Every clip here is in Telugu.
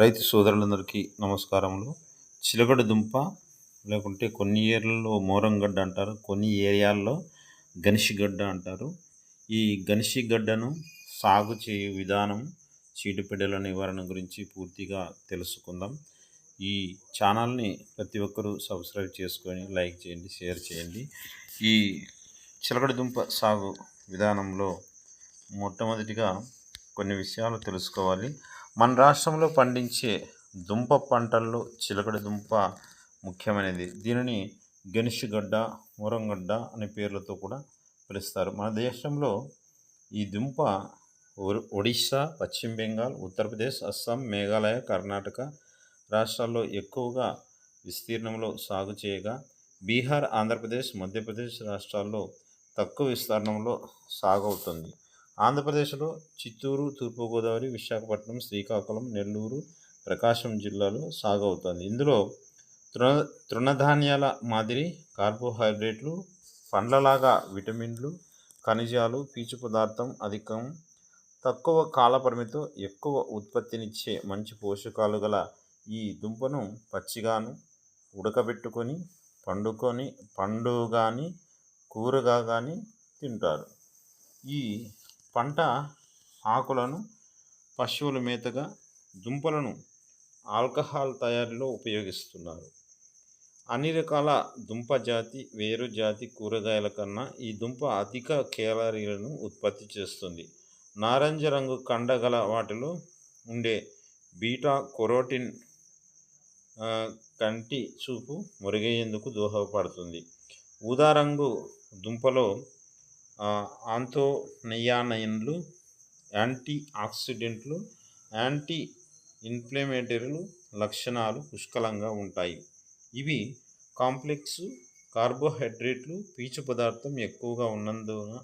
రైతు సోదరులందరికీ నమస్కారములు. చిలకడ దుంప లేకుంటే కొన్ని ఏర్లలో మోరంగడ్డ అంటారు కొన్ని ఏరియాల్లో గనిషిగడ్డ అంటారు. ఈ గనిషిగడ్డను సాగు చేయు విధానం చీడపీడల నివారణ గురించి పూర్తిగా తెలుసుకుందాం. ఈ ఛానల్ని ప్రతి ఒక్కరూ సబ్స్క్రైబ్ చేసుకొని లైక్ చేయండి షేర్ చేయండి. ఈ చిలకడ దుంప సాగు విధానంలో మొట్టమొదటిగా కొన్ని విషయాలు తెలుసుకోవాలి. మన రాష్ట్రంలో పండించే దుంప పంటల్లో చిలకడ దుంప ముఖ్యమైనది. దీనిని గెనిషిగడ్డ మురంగడ్డ అనే పేర్లతో కూడా పిలుస్తారు. మన దేశంలో ఈ దుంప ఒరి- ఒడిశా పశ్చిమ బెంగాల్ ఉత్తరప్రదేశ్ అస్సాం మేఘాలయ కర్ణాటక రాష్ట్రాల్లో ఎక్కువగా విస్తీర్ణంలో సాగు చేయగా బీహార్ ఆంధ్రప్రదేశ్ మధ్యప్రదేశ్ రాష్ట్రాల్లో తక్కువ విస్తీర్ణంలో సాగు అవుతుంది. ఆంధ్రప్రదేశ్లో చిత్తూరు తూర్పుగోదావరి విశాఖపట్నం శ్రీకాకుళం నెల్లూరు ప్రకాశం జిల్లాలో సాగు అవుతుంది. ఇందులో తృణ తృణధాన్యాల మాదిరి కార్బోహైడ్రేట్లు పండ్లలాగా విటమిన్లు ఖనిజాలు పీచు పదార్థం అధికం తక్కువ కాలపరిమితితో ఎక్కువ ఉత్పత్తినిచ్చే మంచి పోషకాలు గల ఈ దుంపను పచ్చిగాను ఉడకబెట్టుకొని పండుకొని పండుగాని కూరగా కానీ తింటారు. ఈ పంట ఆకులను పశువుల మేతగా దుంపలను ఆల్కహాల్ తయారీలో ఉపయోగిస్తున్నారు. అన్ని రకాల దుంప జాతి వేరు జాతి కూరగాయల కన్నా ఈ దుంప అధిక కేలరీలను ఉత్పత్తి చేస్తుంది. నారింజ రంగు కండగల వాటిలో ఉండే బీటా కొరోటిన్ కంటి చూపు మెరుగయ్యేందుకు దోహదపడుతుంది. ఊదా రంగు దుంపలో ఆంతోనయానయన్లు యాంటీ ఆక్సిడెంట్లు యాంటీ ఇన్ఫ్లమేటరీలు లక్షణాలు పుష్కలంగా ఉంటాయి. ఇవి కాంప్లెక్స్ కార్బోహైడ్రేట్లు పీచు పదార్థం ఎక్కువగా ఉన్నందున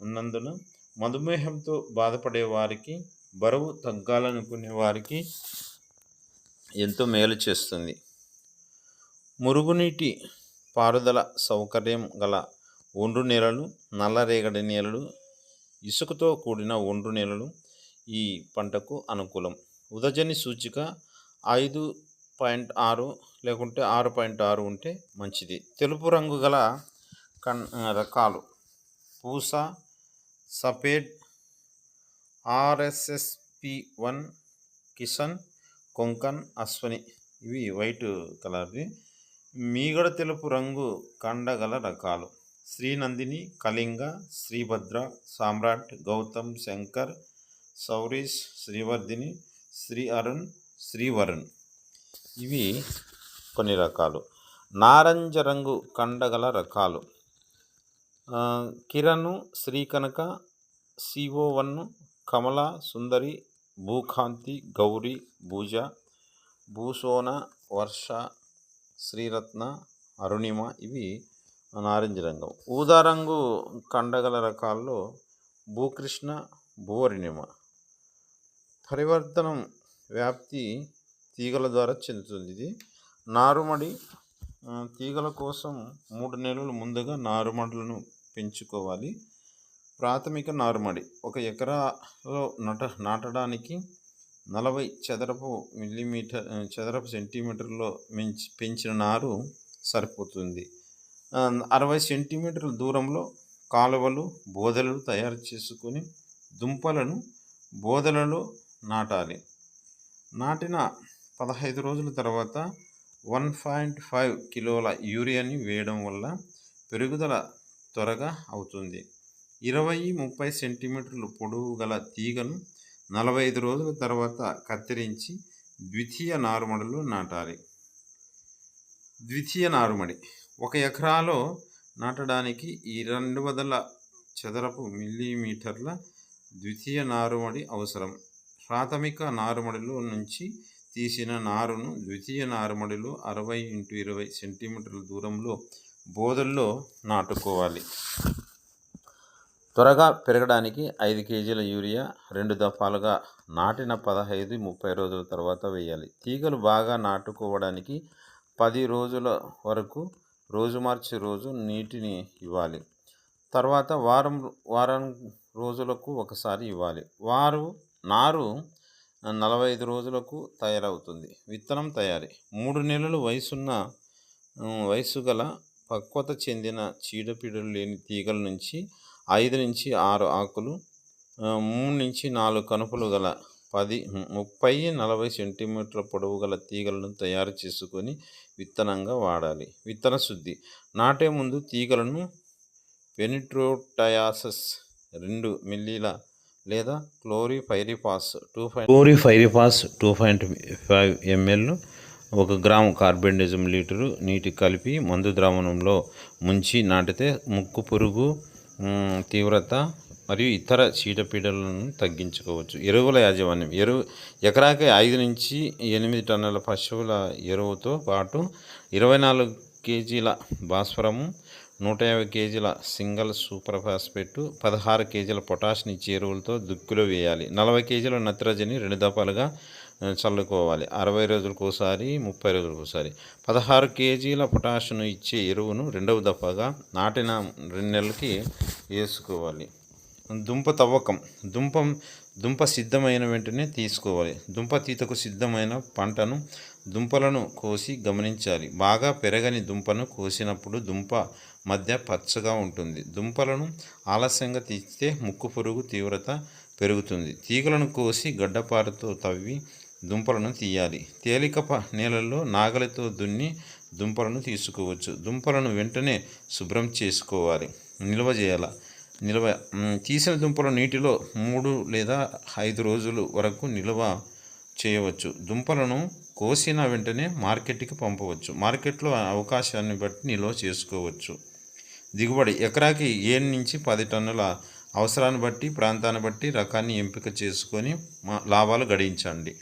ఉన్నందున మధుమేహంతో బాధపడే వారికి బరువు తగ్గాలనుకునే వారికి ఎంతో మేలు చేస్తుంది. మురుగునీటి పారుదల సౌకర్యం గల ఒండ్రు నేలలు నల్లరేగడి నేలలు ఇసుకతో కూడిన ఒండ్రు నేలలు ఈ పంటకు అనుకూలం. ఉదజని సూచిక ఐదు పాయింట్ ఆరు లేకుంటే ఆరు పాయింట్ ఆరు ఉంటే మంచిది. తెలుపు రంగు గల కన్ రకాలు పూస సపేడ్ ఆర్ఎస్ఎస్పి వన్ కిషన్ కొంకన్ అశ్వని. ఇవి వైట్ కలర్వి మీగడ తెలుపు రంగు కండగల రకాలు. శ్రీనందిని కళింగ శ్రీభద్ర సామ్రాట్ గౌతమ్ శంకర్ సౌరీష్ శ్రీవర్ధిని శ్రీ అరుణ్ శ్రీవరుణ్. ఇవి కొన్ని రకాలు. నారంజ రంగు కండగల రకాలు. Kiran Srikanaka CO one Kamala Sundari Bhukanti Gauri Bhuja Bhusona Varsha Sriratna Arunima. ఇవి నారింజ రంగు. ఊదా రంగు కండగల రకాల్లో భూకృష్ణ భూవరిణిమ. పరివర్తనం వ్యాప్తి తీగల ద్వారా చెందుతుంది. ఇది నారుమడి తీగల కోసం మూడు నెలలు ముందుగా నారుమడులను పెంచుకోవాలి. ప్రాథమిక నారుమడి. ఒక ఎకరాలో నట నాటడానికి నలభై చదరపు మిల్లీమీటర్ చదరపు సెంటీమీటర్లో మించి పెంచిన నారు సరిపోతుంది. అరవై సెంటీమీటర్ల దూరంలో కాలువలు బోదెలు తయారు చేసుకొని దుంపలను బోదెలలో నాటాలి. నాటిన పదహైదు రోజుల తర్వాత వన్ పాయింట్ ఫైవ్ కిలోల యూరియాని వేయడం వల్ల పెరుగుదల త్వరగా అవుతుంది. ఇరవై ముప్పై సెంటీమీటర్లు పొడవు గల తీగను నలభై ఐదు రోజుల తర్వాత కత్తిరించి ద్వితీయ నారుమడిలో నాటాలి. ద్వితీయ నారుమడి ఒక ఎకరాలో నాటడానికి ఈ రెండు వందల చదరపు మిల్లీమీటర్ల ద్వితీయ నారుమడి అవసరం. ప్రాథమిక నారుమడిలో నుంచి తీసిన నారును ద్వితీయ నారుమడిలో అరవై ఇంటూ ఇరవై సెంటీమీటర్ల దూరంలో బోధల్లో నాటుకోవాలి. త్వరగా పెరగడానికి ఐదు కేజీల యూరియా రెండు దఫాలుగా నాటిన పదహైదు ముప్పై రోజుల తర్వాత వేయాలి. తీగలు బాగా నాటుకోవడానికి పది రోజుల వరకు రోజు మార్చి రోజు నీటిని ఇవ్వాలి. తర్వాత వారం వారం రోజులకు ఒకసారి ఇవ్వాలి. వారు నారు నలభై ఐదు రోజులకు తయారవుతుంది. విత్తనం తయారీ. మూడు నెలలు వయసున్న వయసు గల పక్వత చెందిన చీడపీడలు లేని తీగల నుంచి ఐదు నుంచి ఆరు ఆకులు మూడు నుంచి నాలుగు కనుపులు గల పది ముప్పై నలభై సెంటీమీటర్ల పొడవు గల తీగలను తయారు చేసుకొని విత్తనంగా వాడాలి. విత్తన శుద్ధి. నాటే ముందు తీగలను పెనిట్రోటయాసస్ రెండు మిల్లీల లేదా chlorpyrifos two five chlorpyrifos two point five ML ఒక గ్రాము కార్బెండిజం లీటరు నీటి కలిపి మందు ద్రావణంలో ముంచి నాటితే ముక్కు పురుగు తీవ్రత మరియు ఇతర చీడపీడలను తగ్గించుకోవచ్చు. ఎరువుల యాజమాన్యం. ఎరువు ఎకరాకి ఐదు నుంచి ఎనిమిది టన్నుల పశువుల ఎరువుతో పాటు ఇరవై నాలుగు కేజీల భాస్వరము నూట యాభై కేజీల సింగల్ సూపర్ ఫాస్ఫేట్ పదహారు కేజీల పొటాషియం ఇచ్చే ఎరువులతో దుక్కులో వేయాలి. నలభై కేజీల నత్రజని రెండు దఫాలుగా చల్లుకోవాలి. అరవై రోజులకోసారి ముప్పై రోజులకోసారి పదహారు కేజీల పొటాషియం ఇచ్చే ఎరువును రెండవ దఫాగా నాటిన రెండు నెలలకి వేసుకోవాలి. దుంప తవ్వకం. దుంప దుంప సిద్ధమైన వెంటనే తీసుకోవాలి. దుంప తీతకు సిద్ధమైన పంటను దుంపలను కోసి గమనించాలి. బాగా పెరగని దుంపను కోసినప్పుడు దుంప మధ్య పచ్చగా ఉంటుంది. దుంపలను ఆలస్యంగా తీస్తే ముక్కు పురుగు తీవ్రత పెరుగుతుంది. తీగలను కోసి గడ్డపారతో తవ్వి దుంపలను తీయాలి. తేలిక నేలల్లో నాగలితో దున్ని దుంపలను తీసుకోవచ్చు. దుంపలను వెంటనే శుభ్రం చేసుకోవాలి. నిల్వ చేయాలి. నిల్వ తీసిన దుంపలు నీటిలో మూడు లేదా ఐదు రోజులు వరకు నిల్వ చేయవచ్చు. దుంపలను కోసిన వెంటనే మార్కెట్కి పంపవచ్చు. మార్కెట్లో అవకాశాన్ని బట్టి నిల్వ చేసుకోవచ్చు. దిగుబడి ఎకరాకి ఏడు నుంచి పది టన్నుల అవసరాన్ని బట్టి ప్రాంతాన్ని బట్టి రకాన్ని ఎంపిక చేసుకొని మా లాభాలు గడించండి.